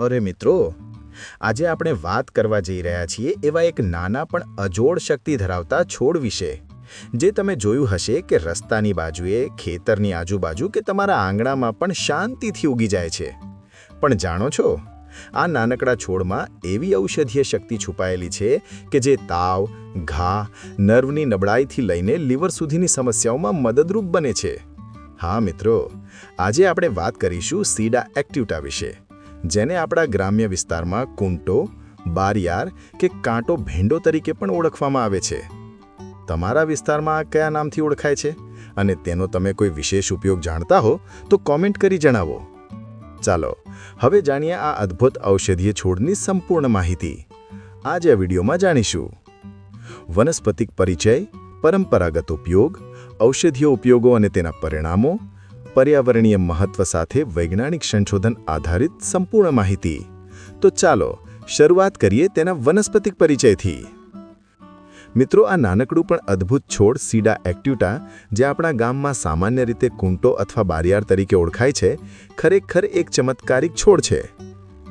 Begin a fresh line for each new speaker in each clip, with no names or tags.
અરે મિત્રો, આજે આપણે વાત કરવા જઈ રહ્યા છીએ એવા એક નાના પણ અજોડ શક્તિ ધરાવતા છોડ વિશે, જે તમે જોયું હશે કે રસ્તાની બાજુએ, ખેતરની આજુબાજુ કે તમારા આંગણામાં પણ શાંતિથી ઉગી જાય છે. પણ જાણો છો, આ નાનકડા છોડમાં એવી ઔષધીય શક્તિ છુપાયેલી છે કે જે તાવ, ઘા, નર્વની નબળાઈથી લઈને લીવર સુધીની સમસ્યાઓમાં મદદરૂપ બને છે. હા મિત્રો, આજે આપણે વાત કરીશું સીડા એક્ટિવટા વિશે. જેને આપણા ગ્રામ્ય વિસ્તારમાં કુંટો, બારિયાર કે કાંટો ભેંડો તરીકે પણ ઓળખવામાં આવે છે. તમારા વિસ્તારમાં આ કયા નામથી ઓળખાય છે? અને તેનો તમે કોઈ વિશેષ ઉપયોગ જાણતા હો, તો કોમેન્ટ કરી જણાવો. ચાલો, હવે જાણીએ આ અદ્ભુત ઔષધીય છોડની સંપૂર્ણ માહિતી. આજે આ વિડીયોમાં જાણીશું. વનસ્પતિક પરિચય, પરંપરાગત ઉપયોગ, ઔષધીય ઉપયોગો અને તેના પરિણામો પર્યાવરણીય મહત્વ સાથે વૈજ્ઞાનિક સંશોધન આધારિત સંપૂર્ણ માહિતી. તો ચાલો, શરૂઆત કરીએ તેના વનસ્પતિક પરિચયથી. મિત્રો, આ નાનકડું પણ અદ્ભુત છોડ સીડા એક્ટ્યુટા જે આપણા ગામમાં સામાન્ય રીતે કુંટો અથવા બારિયાર તરીકે ઓળખાય છે, ખરેખર એક ચમત્કારિક છોડ છે.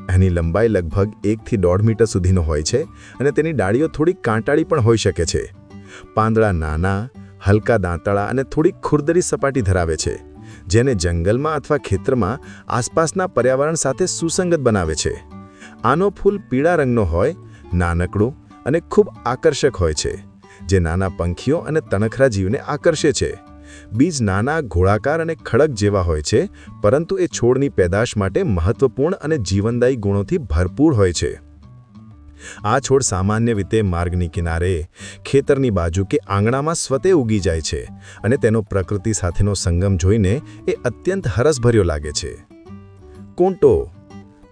એની લંબાઈ લગભગ એકથી દોઢ મીટર સુધીનો હોય છે અને તેની ડાળીઓ થોડીક કાંટાળી પણ હોઈ શકે છે. પાંદડા નાના, હલકા દાંતળા અને થોડીક ખુરદરી સપાટી ધરાવે છે. જેને જંગલમાં અથવા ખેતરમાં આસપાસના પર્યાવરણ સાથે સુસંગત બનાવે છે. આનો ફૂલ પીળા રંગનો હોય, નાનકડું અને ખૂબ આકર્ષક હોય છે, જે નાના પંખીઓ અને તણખરા જીવને આકર્ષે છે. બીજ નાના, ગોળાકાર અને ખડક જેવા હોય છે, પરંતુ એ છોડની પેદાશ માટે મહત્વપૂર્ણ અને જીવનદાયી ગુણોથી ભરપૂર હોય છે. આ છોડ સામાન્ય રીતે માર્ગની કિનારે, ખેતરની બાજુ કે આંગણામાં સ્વતે ઉગી જાય છે અને તેનો પ્રકૃતિ સાથેનો સંગમ જોઈને એ અત્યંત હરસભર્યો લાગે છે. કૂંટો,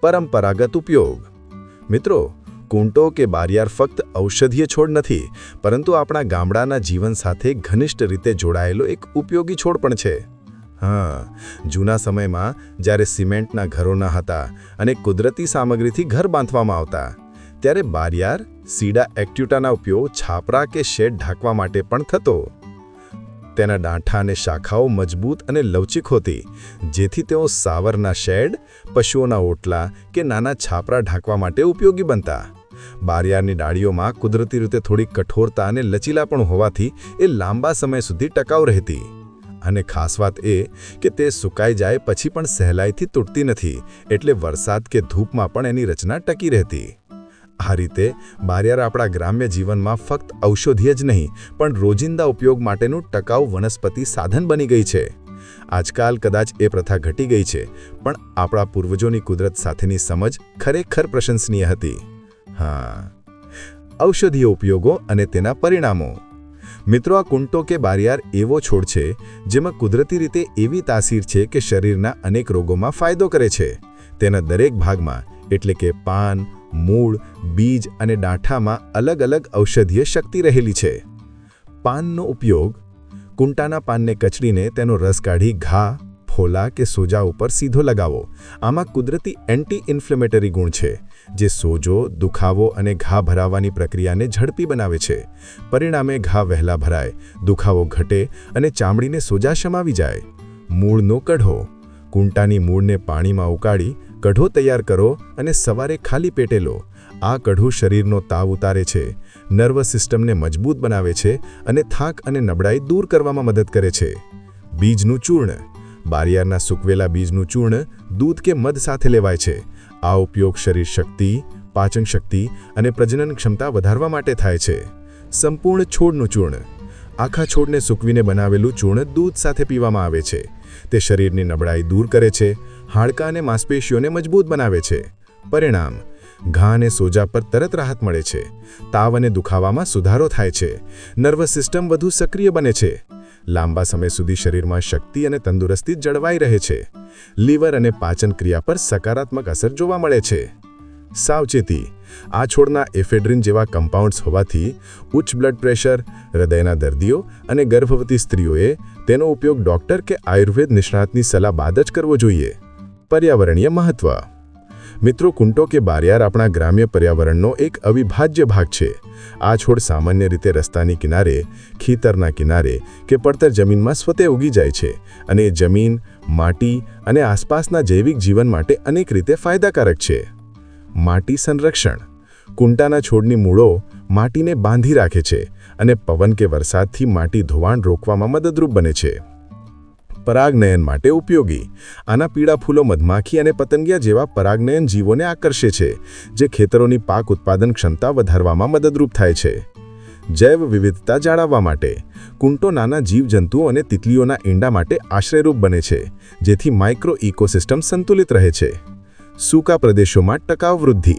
પરંપરાગત ઉપયોગ. મિત્રો, કૂંટો કે બારિયાર ફક્ત ઔષધીય છોડ નથી, પરંતુ આપણા ગામડાના જીવન સાથે ઘનિષ્ઠ રીતે જોડાયેલો એક ઉપયોગી છોડ પણ છે. હા, જૂના સમયમાં જ્યારે સિમેન્ટના ઘરો ન હતા અને કુદરતી સામગ્રીથી ઘર બાંધવામાં આવતા ત્યારે બારિયાર સીડા એક્ટ્યુટાના ઉપયોગ છાપરા કે શેડ ઢાંકવા માટે પણ થતો. તેના ડાંઠા અને શાખાઓ મજબૂત અને લવચીક હોતી, જેથી તેઓ સાવરના શેડ, પશુઓના ઓટલા કે નાના છાપરા ઢાંકવા માટે ઉપયોગી બનતા. બારિયારની ડાળીઓમાં કુદરતી રીતે થોડી કઠોરતા અને લચીલાપણ હોવાથી એ લાંબા સમય સુધી ટકાઉ રહેતી. અને ખાસ વાત એ કે તે સુકાઈ જાય પછી પણ સહેલાઈથી તૂટતી નથી, એટલે વરસાદ કે ધૂપમાં પણ એની રચના ટકી રહેતી. આ રીતે બારિયાર આપણા ગ્રામ્ય જીવનમાં ફક્ત ઔષધીય જ નહીં, પણ રોજિંદા ઉપયોગ માટેનું ટકાઉ વનસ્પતિ સાધન બની ગઈ છે. આજકાલ કદાચ એ પ્રથા ઘટી ગઈ છે, પણ આપણા પૂર્વજોની કુદરત સાથેની સમજ ખરેખર પ્રશંસનીય હતી. હા. ઔષધીય ઉપયોગો અને તેના પરિણામો. મિત્રો, આ કુંટો કે બારિયાર એવો છોડ છે, જેમાં કુદરતી રીતે એવી તાસીર છે કે શરીરના અનેક રોગોમાં ફાયદો કરે છે. તેના દરેક ભાગમાં, એટલે કે પાન મૂળ, બીજ અને ડાંઠામાં અલગ અલગ ઔષધીય શક્તિ રહેલી છે. પાનનો ઉપયોગ, કુંટાના પાનને કચડીને તેનો રસ કાઢી ઘા, ફોલા કે સોજા ઉપર સીધો લગાવો. આમાં કુદરતી એન્ટી ઇન્ફ્લેમેટરી ગુણ છે, જે સોજો, દુખાવો અને ઘા ભરાવાની પ્રક્રિયાને ઝડપી બનાવે છે. પરિણામે ઘા વહેલા ભરાય, દુખાવો ઘટે અને ચામડીને સોજા શમાવી જાય. મૂળનો કઢો, કુંટાની મૂળને પાણીમાં ઉકાળી કઢો તૈયાર કરો અને સવારે ખાલી પેટે લો. આ કઢું શરીરનો તાવ ઉતારે છે, નર્વસ સિસ્ટમને મજબૂત બનાવે છે અને થાક અને નબળાઈ દૂર કરવામાં મદદ કરે છે. બીજનું ચૂર્ણ. બારિયારના સૂકવેલા બીજનું ચૂર્ણ દૂધ કે મધ સાથે લેવાય છે. આ ઉપયોગ શરીર શક્તિ, પાચન શક્તિ અને પ્રજનન ક્ષમતા વધારવા માટે થાય છે. સંપૂર્ણ છોડનું ચૂર્ણ. આખા છોડને સૂકવીને બનાવેલું ચૂર્ણ દૂધ સાથે પીવામાં આવે છે. તે શરીરની નબળાઈ દૂર કરે છે, હાડકાં અને માંસપેશીઓને મજબૂત બનાવે છે. પરિણામ, ઘા અને સોજા પર તરત રાહત મળે છે. તાવ અને દુખાવામાં સુધારો થાય છે. નર્વસ સિસ્ટમ વધુ સક્રિય બને છે. લાંબા સમય સુધી શરીરમાં શક્તિ અને તંદુરસ્તી જળવાઈ રહે છે. લીવર અને પાચન ક્રિયા પર સકારાત્મક અસર જોવા મળે છે. સાવચેતી આ છોડના એફેડ્રિન જેવા કમ્પાઉન્ડ્સ હોવાથી ઉચ્ચ બ્લડ પ્રેશર હૃદયના દર્દીઓ અને ગર્ભવતી સ્ત્રીઓએ તેનો ઉપયોગ ડોક્ટર કે આયુર્વેદ નિષ્ણાતની સલાહ બાદ જ કરવો જોઈએ. પર્યાવરણીય મહત્વ. મિત્રો, કુંટો કે બારિયાર આપણા ગ્રામ્ય પર્યાવરણનો એક અવિભાજ્ય ભાગ છે. આ છોડ સામાન્ય રીતે રસ્તાની કિનારે, ખેતરના કિનારે કે પડતર જમીનમાં સ્વતે ઉગી જાય છે અને જમીન, માટી અને આસપાસના જૈવિક જીવન માટે અનેક રીતે ફાયદાકારક છે.
માટી સંરક્ષણ. કુંટાના છોડની મૂળો માટીને બાંધી રાખે છે અને પવન કે વરસાદથી માટી ધોવાણ રોકવામાં મદદરૂપ બને છે. પરાગનયન માટે ઉપયોગી. આના પીળા ફૂલો મધમાખી અને પતંગિયા જેવા પરાગનયન જીવોને આકર્ષે છે, જે ખેતરોની પાક ઉત્પાદન ક્ષમતા વધારવામાં મદદરૂપ થાય છે. જૈવ વિવિધતા જાળવવા માટે. કુંટો નાના જીવજંતુઓ અને તિતલીઓના ઈંડા માટે આશ્રયરૂપ બને છે, જેથી માઇક્રો ઇકોસિસ્ટમ સંતુલિત રહે છે. સૂકા પ્રદેશોમાં ટકાવ વૃદ્ધિ.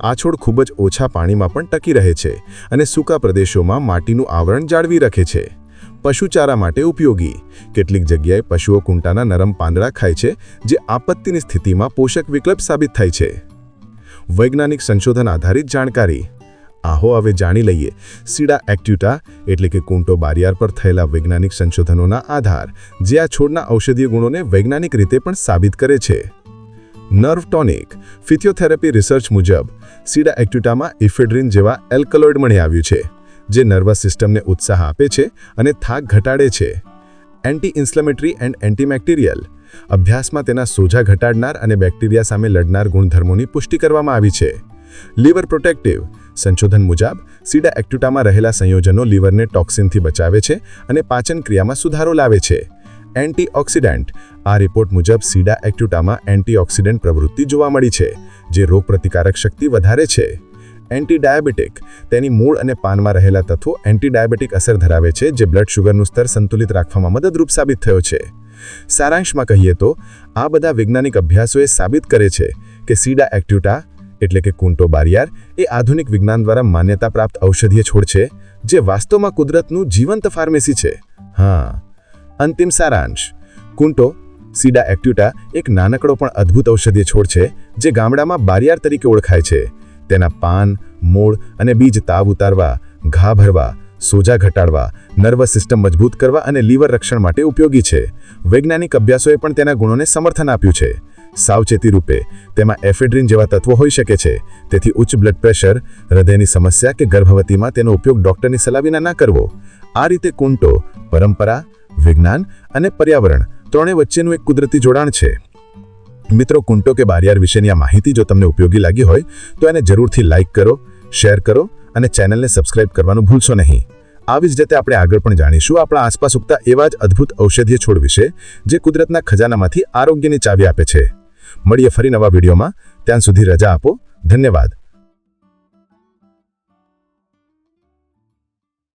આ છોડ ખૂબ જ ઓછા પાણીમાં પણ ટકી રહે છે અને સૂકા પ્રદેશોમાં માટીનું આવરણ જાળવી રાખે છે. પશુચારા માટે ઉપયોગી. કેટલીક જગ્યાએ પશુઓ કુંટાના નરમ પાંદડા ખાય છે, જે આપત્તિની સ્થિતિમાં પોષક વિકલ્પ સાબિત થાય છે. વૈજ્ઞાનિક સંશોધન આધારિત જાણકારી. આહો, હવે જાણી લઈએ. સીડા એક્ટ્યુટા એટલે કે કુંટો બારિયાર પર થયેલા વૈજ્ઞાનિક સંશોધનોના આધાર, જે આ છોડના ઔષધીય ગુણોને વૈજ્ઞાનિક રીતે પણ સાબિત કરે છે. નર્વ ટોનિક ફિથિયોથેરાપી રિસર્ચ મુજબ, સીડા એક્ટ્યુટામાં ઇફેડ્રિન જેવા એલ્કલોઇડ મળી આવ્યું છે, જે નર્વસ સિસ્ટમને ઉત્સાહ આપે છે અને થાક ઘટાડે છે. એન્ટી ઇન્ફ્લેમેટરી એન્ડ એન્ટીમેક્ટેરિયલ અભ્યાસમાં તેના સોજા ઘટાડનાર અને બેક્ટેરિયા સામે લડનાર ગુણધર્મોની પુષ્ટિ કરવામાં આવી છે. લીવર પ્રોટેક્ટિવ, સંશોધન મુજબ, સીડા એક્ટ્યુટામાં રહેલા સંયોજનો લીવરને ટોક્સિનથી બચાવે છે અને પાચન ક્રિયામાં સુધારો લાવે છે. એન્ટીઓક્સિડન્ટ. આ રિપોર્ટ મુજબ સીડા એક્ટ્યુટામાં એન્ટીઓક્સિડન્ટ પ્રવૃત્તિ જોવા મળી છે, જે રોગપ્રતિકારક શક્તિ વધારે છે. એન્ટી ડાયાબિટિક તેની મૂળ અને પાનમાં રહેલા તત્વો એન્ટી ડાયાબિટિક અસર ધરાવે છે, જે બ્લડ શુગરનું સ્તર સંતુલિત રાખવામાં મદદરૂપ સાબિત થયો છે. સારાંશમાં કહીએ તો, આ બધા વૈજ્ઞાનિક અભ્યાસોએ સાબિત કરે છે કે સીડા એક્ટ્યુટા એટલે કે કુંટો બારિયાર, એ આધુનિક વિજ્ઞાન દ્વારા માન્યતા પ્રાપ્ત ઔષધીય છોડ છે, જે વાસ્તવમાં કુદરતનું જીવંત ફાર્મેસી છે. હા. અંતિમ સારાંશ. કુંટો, સીડા એક્ટ્યુટા એક નાનકડો પણ અદ્ભુત ઔષધીય છોડ છે, જે ગામડામાં બારિયાર તરીકે ઓળખાય છે. તેના પાન, મૂળ અને બીજ તાવ ઉતારવા, ઘા ભરવા, સોજા ઘટાડવા, નર્વસ સિસ્ટમ મજબૂત કરવા અને લીવર રક્ષણ માટે ઉપયોગી છે. વૈજ્ઞાનિક અભ્યાસોએ પણ તેના ગુણોને સમર્થન આપ્યું છે. સાવચેતી રૂપે, તેમાં એફેડ્રીન જેવા તત્વો હોઈ શકે છે. તેથી ઉચ્ચ બ્લડ પ્રેશર, હૃદયની સમસ્યા કે ગર્ભવતીમાં તેનો ઉપયોગ ડોક્ટરની સલાહ વિના ના કરવો. આ રીતે કુંટો, પરંપરા વિજ્ઞાન અને પર્યાવરણ ત્રણે વચ્ચેનું એક કુદરતી જોડાણ છે. મિત્રો, કુંટો કે બારિયાર વિશેની આ માહિતી જો તમને ઉપયોગી લાગી હોય, તો એને જરૂરથી લાઇક કરો, શેર કરો અને ચેનલને સબસ્ક્રાઇબ કરવાનું ભૂલશો નહીં. આવી જ રીતે આપણે આગળ પણ જાણીશું આપણા આસપાસ ઉગતા એવા જ અદ્ભુત ઔષધીય છોડ વિશે, જે કુદરતના ખજાનામાંથી આરોગ્યની ચાવી આપે છે. મળીએ ફરી નવા વિડીયોમાં. ત્યાં સુધી રજા આપો. ધન્યવાદ.